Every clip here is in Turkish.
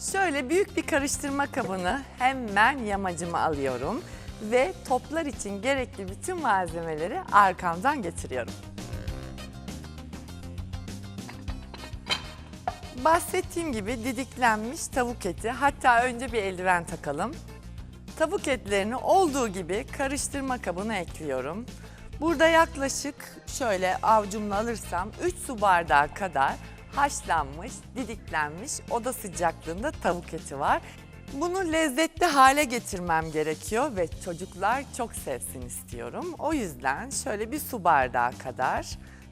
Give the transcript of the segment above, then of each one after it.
Şöyle büyük bir karıştırma kabını hemen yamacıma alıyorum ve toplar için gerekli bütün malzemeleri arkamdan getiriyorum. Bahsettiğim gibi didiklenmiş tavuk eti. Hatta önce bir eldiven takalım. Tavuk etlerini olduğu gibi karıştırma kabına ekliyorum. Burada yaklaşık şöyle avcumla alırsam 3 su bardağı kadar haşlanmış, didiklenmiş oda sıcaklığında tavuk eti var. Bunu lezzetli hale getirmem gerekiyor ve çocuklar çok sevsin istiyorum. O yüzden şöyle bir su bardağı kadar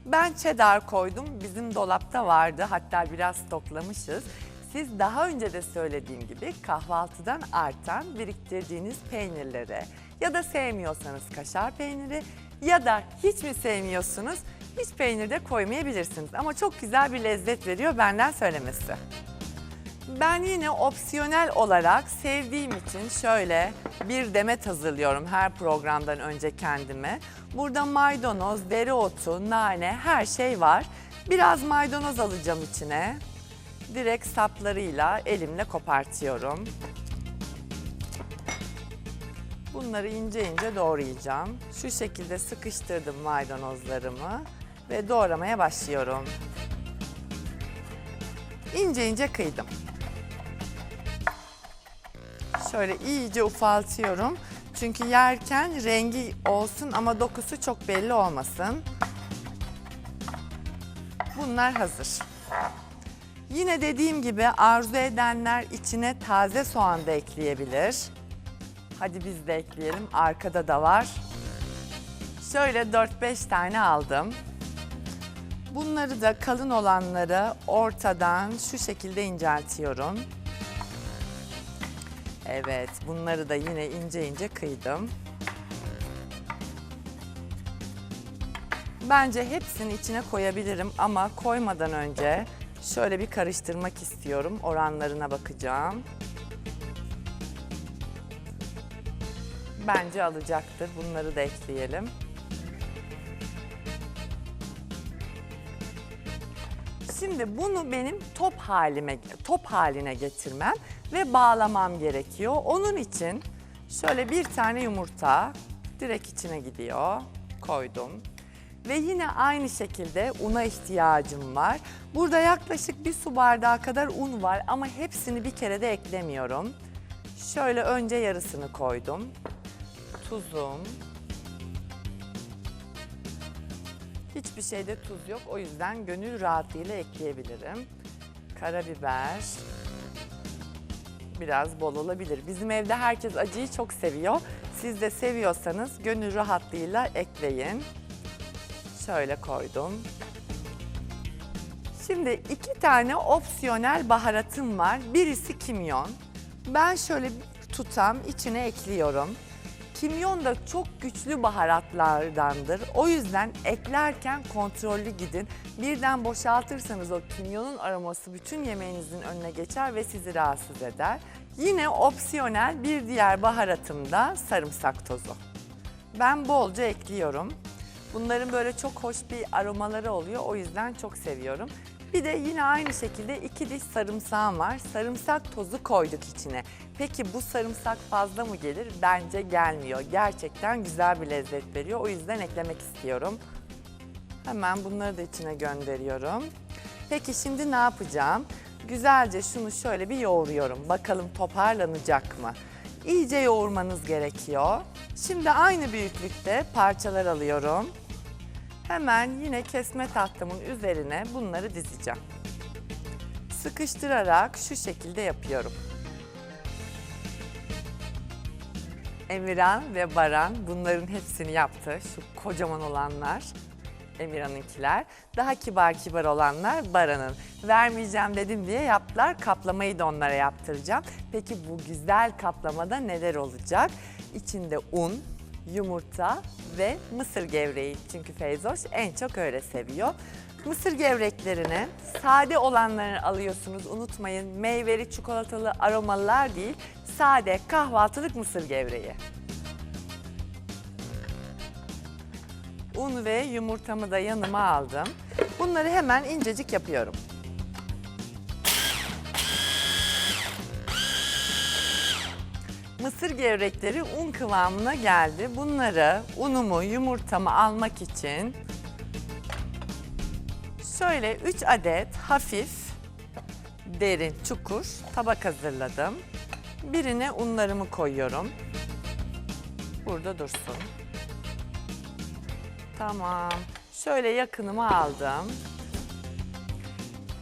ben cheddar koydum. Bizim dolapta vardı. Hatta biraz stoklamışız. Siz daha önce de söylediğim gibi kahvaltıdan artan biriktirdiğiniz peynirlere ya da sevmiyorsanız kaşar peyniri ya da hiç mi sevmiyorsunuz hiç peynir de koymayabilirsiniz. Ama çok güzel bir lezzet veriyor benden söylemesi. Ben yine opsiyonel olarak sevdiğim için şöyle bir demet hazırlıyorum her programdan önce kendime. Burada maydanoz, dereotu, nane her şey var. Biraz maydanoz alacağım içine. Direkt saplarıyla elimle kopartıyorum. Bunları ince ince doğrayacağım. Şu şekilde sıkıştırdım maydanozlarımı ve doğramaya başlıyorum. İnce ince kıydım. Şöyle iyice ufaltıyorum. Çünkü yerken rengi olsun ama dokusu çok belli olmasın. Bunlar hazır. Yine dediğim gibi arzu edenler içine taze soğan da ekleyebilir. Hadi biz de ekleyelim. Arkada da var. Şöyle 4-5 tane aldım. Bunları da kalın olanları ortadan şu şekilde inceltiyorum. Evet, bunları da yine ince ince kıydım. Bence hepsini içine koyabilirim ama koymadan önce şöyle bir karıştırmak istiyorum. Oranlarına bakacağım. Bence alacaktır. Bunları da ekleyelim. Şimdi bunu benim top halime top haline getirmem ve bağlamam gerekiyor. Onun için şöyle bir tane yumurta direkt içine gidiyor. Koydum. Ve yine aynı şekilde una ihtiyacım var. Burada yaklaşık bir su bardağı kadar un var ama hepsini bir kere de eklemiyorum. Şöyle önce yarısını koydum. Tuzum. Hiçbir şeyde tuz yok. O yüzden gönül rahatlığıyla ekleyebilirim. Karabiber. Biraz bol olabilir. Bizim evde herkes acıyı çok seviyor. Siz de seviyorsanız gönül rahatlığıyla ekleyin. Şöyle koydum. Şimdi iki tane opsiyonel baharatım var. Birisi kimyon. Ben şöyle tutam içine ekliyorum. Kimyon da çok güçlü baharatlardandır. O yüzden eklerken kontrollü gidin. Birden boşaltırsanız o kimyonun aroması bütün yemeğinizin önüne geçer ve sizi rahatsız eder. Yine opsiyonel bir diğer baharatım da sarımsak tozu. Ben bolca ekliyorum. Bunların böyle çok hoş bir aromaları oluyor. O yüzden çok seviyorum. Bir de yine aynı şekilde iki diş sarımsağım var. Sarımsak tozu koyduk içine. Peki bu sarımsak fazla mı gelir? Bence gelmiyor. Gerçekten güzel bir lezzet veriyor. O yüzden eklemek istiyorum. Hemen bunları da içine gönderiyorum. Peki şimdi ne yapacağım? Güzelce şunu şöyle bir yoğuruyorum. Bakalım toparlanacak mı? İyice yoğurmanız gerekiyor. Şimdi aynı büyüklükte parçalar alıyorum. Hemen yine kesme tahtamın üzerine bunları dizeceğim. Sıkıştırarak şu şekilde yapıyorum. Emirhan ve Baran bunların hepsini yaptı. Şu kocaman olanlar Emirhan'ınkiler. Daha kibar kibar olanlar Baran'ın. Vermeyeceğim dedim diye yaptılar. Kaplamayı da onlara yaptıracağım. Peki bu güzel kaplamada neler olacak? İçinde un, yumurta ve mısır gevreği. Çünkü Feyzoş en çok öyle seviyor. Mısır gevreklerini sade olanlarını alıyorsunuz. Unutmayın meyveli, çikolatalı, aromalılar değil. Sade kahvaltılık mısır gevreği. Un ve yumurtamı da yanıma aldım. Bunları hemen incecik yapıyorum. Mısır gevrekleri un kıvamına geldi. Bunları unumu, yumurtamı almak için şöyle 3 adet hafif derin çukur tabak hazırladım. Birine unlarımı koyuyorum. Burada dursun. Tamam. Şöyle yakınıma aldım.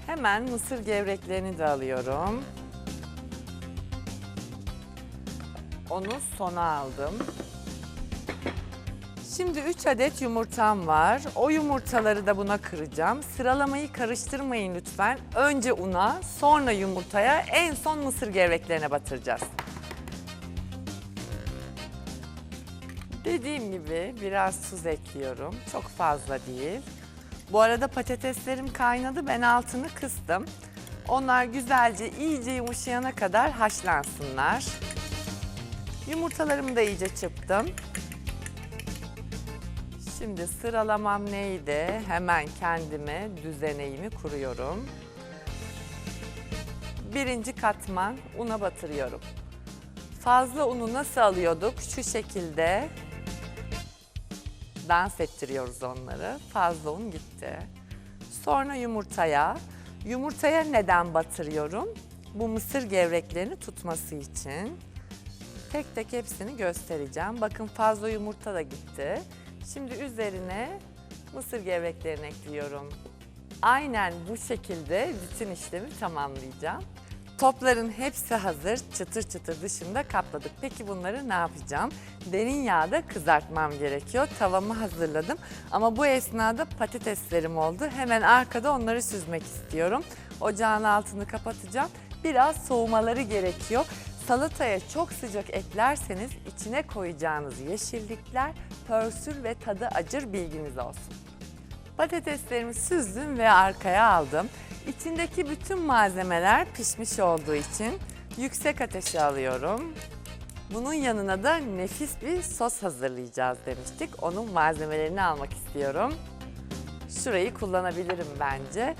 Hemen mısır gevreklerini de alıyorum. Onu sona aldım. Şimdi 3 adet yumurtam var. O yumurtaları da buna kıracağım. Sıralamayı karıştırmayın lütfen. Önce una, sonra yumurtaya, en son mısır gevreklerine batıracağız. Dediğim gibi biraz tuz ekliyorum. Çok fazla değil. Bu arada patateslerim kaynadı. Ben altını kıstım. Onlar güzelce iyice yumuşayana kadar haşlansınlar. Yumurtalarımı da iyice çırptım. Şimdi sıralamam neydi? Hemen kendime düzeneğimi kuruyorum. Birinci katman una batırıyorum. Fazla unu nasıl alıyorduk? Şu şekilde dans ettiriyoruz onları. Fazla un gitti. Sonra yumurtaya. Yumurtaya neden batırıyorum? Bu mısır gevreklerini tutması için. Tek tek hepsini göstereceğim. Bakın fazla yumurta da gitti. Şimdi üzerine mısır gevreklerini ekliyorum. Aynen bu şekilde bütün işlemi tamamlayacağım. Topların hepsi hazır. Çıtır çıtır dışında kapladık. Peki bunları ne yapacağım? Derin yağda kızartmam gerekiyor. Tavamı hazırladım. Ama bu esnada patateslerim oldu. Hemen arkada onları süzmek istiyorum. Ocağın altını kapatacağım. Biraz soğumaları gerekiyor. Salataya çok sıcak eklerseniz içine koyacağınız yeşillikler pörsür ve tadı acır bilginiz olsun. Patateslerimi süzdüm ve arkaya aldım. İçindeki bütün malzemeler pişmiş olduğu için yüksek ateşe alıyorum. Bunun yanına da nefis bir sos hazırlayacağız demiştik. Onun malzemelerini almak istiyorum. Şurayı kullanabilirim bence.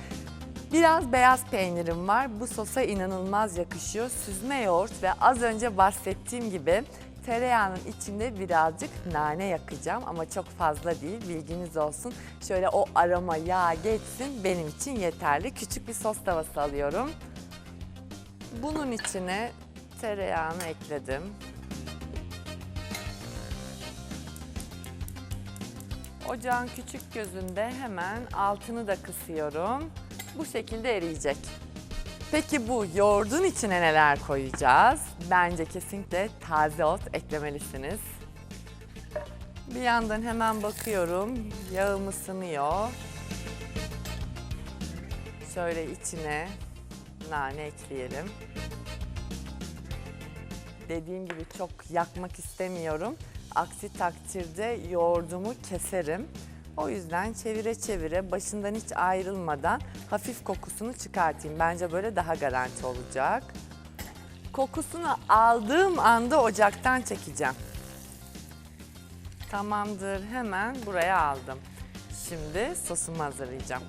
Biraz beyaz peynirim var. Bu sosa inanılmaz yakışıyor. Süzme yoğurt ve az önce bahsettiğim gibi tereyağının içinde birazcık nane yakacağım ama çok fazla değil bilginiz olsun. Şöyle o aroma yağ geçsin benim için yeterli. Küçük bir sos tavası alıyorum. Bunun içine tereyağını ekledim. Ocağın küçük gözünde hemen altını da kısıyorum. Bu şekilde eriyecek. Peki bu yoğurdun içine neler koyacağız? Bence kesinlikle taze ot eklemelisiniz. Bir yandan hemen bakıyorum. Yağım ısınıyor. Şöyle içine nane ekleyelim. Dediğim gibi çok yakmak istemiyorum. Aksi takdirde yoğurdumu keserim. O yüzden çevire çevire başından hiç ayrılmadan hafif kokusunu çıkartayım. Bence böyle daha garanti olacak. Kokusunu aldığım anda ocaktan çekeceğim. Tamamdır. Hemen buraya aldım. Şimdi sosumu hazırlayacağım.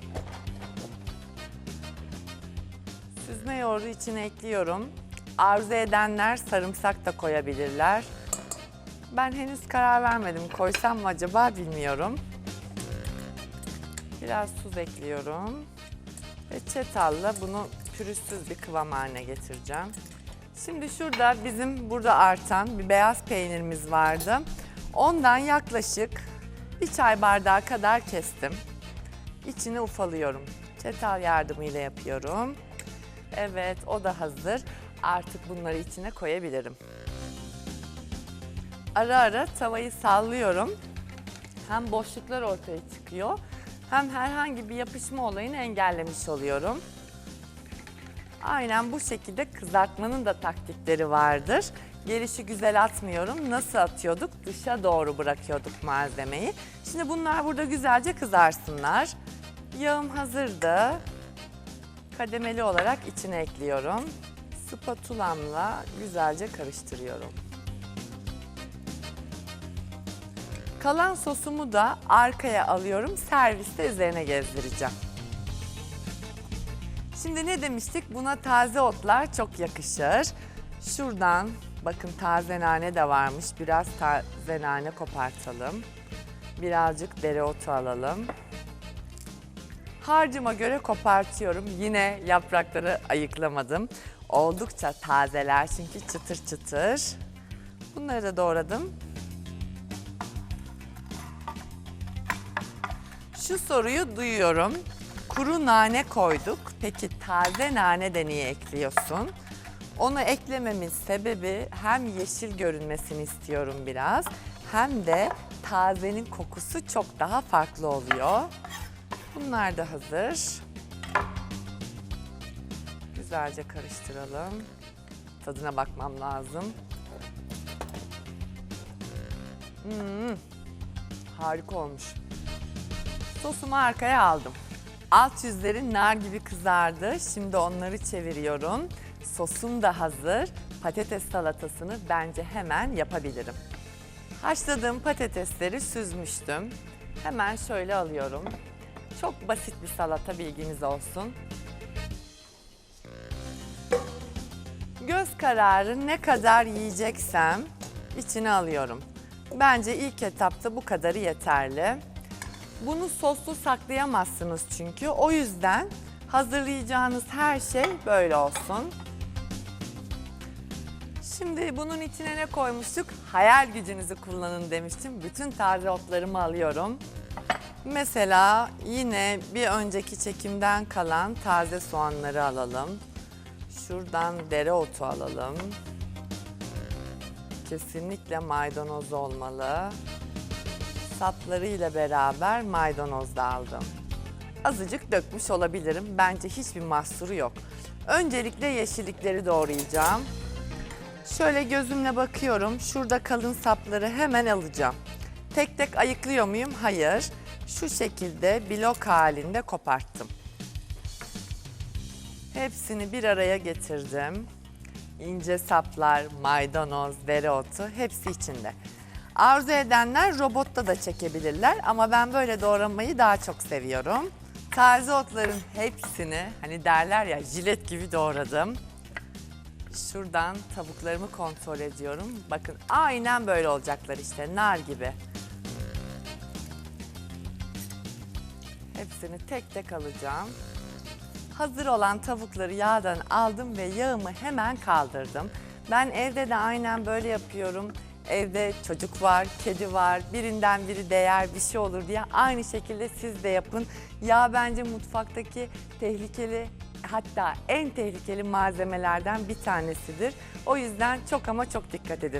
Süzme yoğurdu içine ekliyorum. Arzu edenler sarımsak da koyabilirler. Ben henüz karar vermedim. Koysam mı acaba bilmiyorum. Biraz tuz ekliyorum. Ve çatalla bunu pürüzsüz bir kıvam haline getireceğim. Şimdi şurada bizim burada artan bir beyaz peynirimiz vardı. Ondan yaklaşık bir çay bardağı kadar kestim. İçine ufalıyorum. Çatal yardımıyla yapıyorum. Evet o da hazır. Artık bunları içine koyabilirim. Ara ara tavayı sallıyorum. Hem boşluklar ortaya çıkıyor hem herhangi bir yapışma olayını engellemiş oluyorum. Aynen bu şekilde kızartmanın da taktikleri vardır. Gelişi güzel atmıyorum. Nasıl atıyorduk? Dışa doğru bırakıyorduk malzemeyi. Şimdi bunlar burada güzelce kızarsınlar. Yağım hazırdı. Kademeli olarak içine ekliyorum. Spatulamla güzelce karıştırıyorum. Kalan sosumu da arkaya alıyorum. Serviste üzerine gezdireceğim. Şimdi ne demiştik? Buna taze otlar çok yakışır. Şuradan bakın taze nane de varmış. Biraz taze nane kopartalım. Birazcık dereotu alalım. Harcıma göre kopartıyorum. Yine yaprakları ayıklamadım. Oldukça tazeler çünkü çıtır çıtır. Bunları da doğradım. Şu soruyu duyuyorum. Kuru nane koyduk. Peki taze nane de niye ekliyorsun? Onu eklememin sebebi hem yeşil görünmesini istiyorum biraz hem de tazenin kokusu çok daha farklı oluyor. Bunlar da hazır. Güzelce karıştıralım. Tadına bakmam lazım. Hmm, harika olmuş. Sosumu arkaya aldım. Alt yüzleri nar gibi kızardı. Şimdi onları çeviriyorum. Sosum da hazır. Patates salatasını bence hemen yapabilirim. Haşladığım patatesleri süzmüştüm. Hemen şöyle alıyorum. Çok basit bir salata bilginiz olsun. Göz kararı ne kadar yiyeceksem içine alıyorum. Bence ilk etapta bu kadarı yeterli. Bunu soslu saklayamazsınız çünkü. O yüzden hazırlayacağınız her şey böyle olsun. Şimdi bunun içine ne koymuştuk? Hayal gücünüzü kullanın demiştim. Bütün taze otlarımı alıyorum. Mesela yine bir önceki çekimden kalan taze soğanları alalım. Şuradan dereotu alalım. Kesinlikle maydanoz olmalı. Saplarıyla beraber maydanoz da aldım. Azıcık dökmüş olabilirim. Bence hiçbir mahsuru yok. Öncelikle yeşillikleri doğrayacağım. Şöyle gözümle bakıyorum. Şurada kalın sapları hemen alacağım. Tek tek ayıklıyor muyum? Hayır. Şu şekilde blok halinde koparttım. Hepsini bir araya getirdim. İnce saplar, maydanoz, dereotu hepsi içinde. Arzu edenler robotta da çekebilirler ama ben böyle doğramayı daha çok seviyorum. Taze otların hepsini hani derler ya jilet gibi doğradım. Şuradan tavuklarımı kontrol ediyorum. Bakın aynen böyle olacaklar işte nar gibi. Hepsini tek tek alacağım. Hazır olan tavukları yağdan aldım ve yağımı hemen kaldırdım. Ben evde de aynen böyle yapıyorum. Evde çocuk var, kedi var, birinden biri değer bir şey olur diye aynı şekilde siz de yapın. Yağ bence mutfaktaki tehlikeli hatta en tehlikeli malzemelerden bir tanesidir. O yüzden çok ama çok dikkat edin.